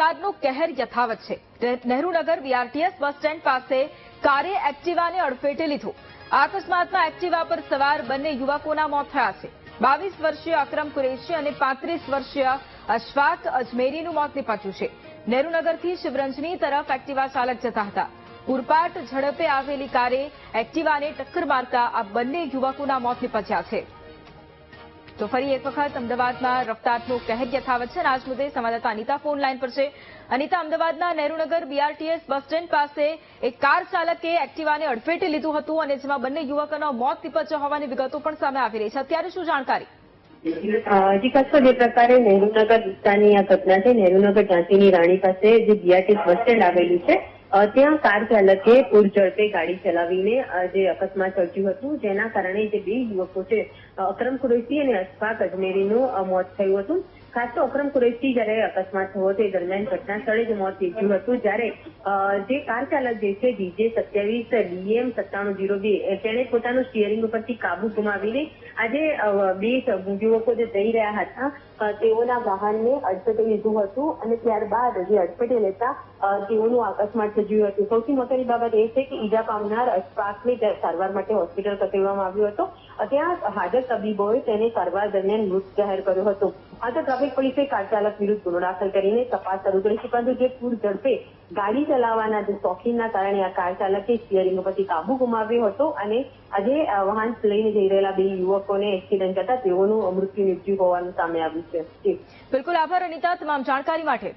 રફતારનો કહેર યથાવત છે. નહેરુનગર બીઆરટીએસ બસ સ્ટેન્ડ પાસે કારે એક્ટિવાને અડફેટે લીધું. અકસ્માતમાં એક્ટિવા પર સવાર બંને યુવકોના મોત થયા છે. બાવીસ વર્ષીય અક્રમ કુરેશી અને પાંત્રીસ વર્ષીય અશફાક અજમેરીનું મોત નીપજ્યું છે. નહેરુનગરથી શિવરંજની તરફ એક્ટિવા ચાલક જતા હતા. પૂરપાટ ઝડપે આવેલી કારે એક્ટિવાને ટક્કર મારતા આ બંને યુવકોના મોત નીપજ્યા છે. તો ફરી એક વખત અમદાવાદમાં રફતારનો કહેર યથાવત છે આજ મુદ્દે સંવાદદાતા અનિતા ફોન પર છે. અનિતા, અમદાવાદના નહેરુનગર બીઆરટીએસ બસ સ્ટેન્ડ પાસે એક કાર ચાલકે એક્ટિવાને અડફેટે લીધું હતું અને જેમાં બંને યુવકોના મોત નીપજ્યા હોવાની વિગતો પણ સામે આવી રહી છે. અત્યારે શું જાણકારી? જી કચ્છ જે પ્રકારે નહેરુનગર વિસ્તારની આ ઘટના છે. નહેરુનગર ઝાંસીની રાણી પાસે જે બીઆરટીએસ બસ સ્ટેન્ડ આવેલું છે ત્યાં કાર ચાલકે પૂર ઝડપે ગાડી ચલાવીને જે અકસ્માત સર્જ્યું હતું, જેના કારણે જે બે યુવકો છે અક્રમ કુરેશી અને અશફાક અજમેરીનું મોત થયું હતું. ખાસ અકરમ કુરૈશી જ્યારે અકસ્માત થયો તે દરમિયાન ઘટના જ મોત નીપજ્યું હતું. જ્યારે જે કાર ચાલક જે છે, ડીજે સત્યાવીસ, ડીએમ સત્તાણું જીરો બે તેણે પોતાનું સ્ટિયરિંગ ઉપરથી કાબુ ગુમાવીને આજે બે યુવકો જે જઈ રહ્યા હતા તેઓના વાહનને અડફેટે લીધું હતું અને ત્યારબાદ જે અડફેટે લેતા તેઓનું અકસ્માત સર્જ્યું હતું. સૌથી મોટી બાબત એ છે કે ઈજા પામનાર અશફાકને સારવાર માટે હોસ્પિટલ ખસેડવામાં આવ્યો હતો. ત્યાં હાજર તબીબોએ તેને સારવાર દરમિયાન મૃત જાહેર કર્યો હતો. આ તો ટ્રાફિક પોલીસે કાર ચાલક વિરુદ્ધ ગુનો દાખલ કરીને તપાસ શરૂ કરી છે પરંતુ જે પૂર ઝડપે ગાડી ચલાવવાના જે શોખીનના કારણે આ કાર ચાલકે સ્ટીયરિંગ પછી કાબુ ગુમાવ્યો હતો અને આજે વાહન લઈને જઈ રહેલા બે યુવકોને એક્સિડન્ટ થતા તેઓનું મૃત્યુ નીપજ્યું હોવાનું સામે આવ્યું છે બિલકુલ આભાર અનિતા તમામ જાણકારી માટે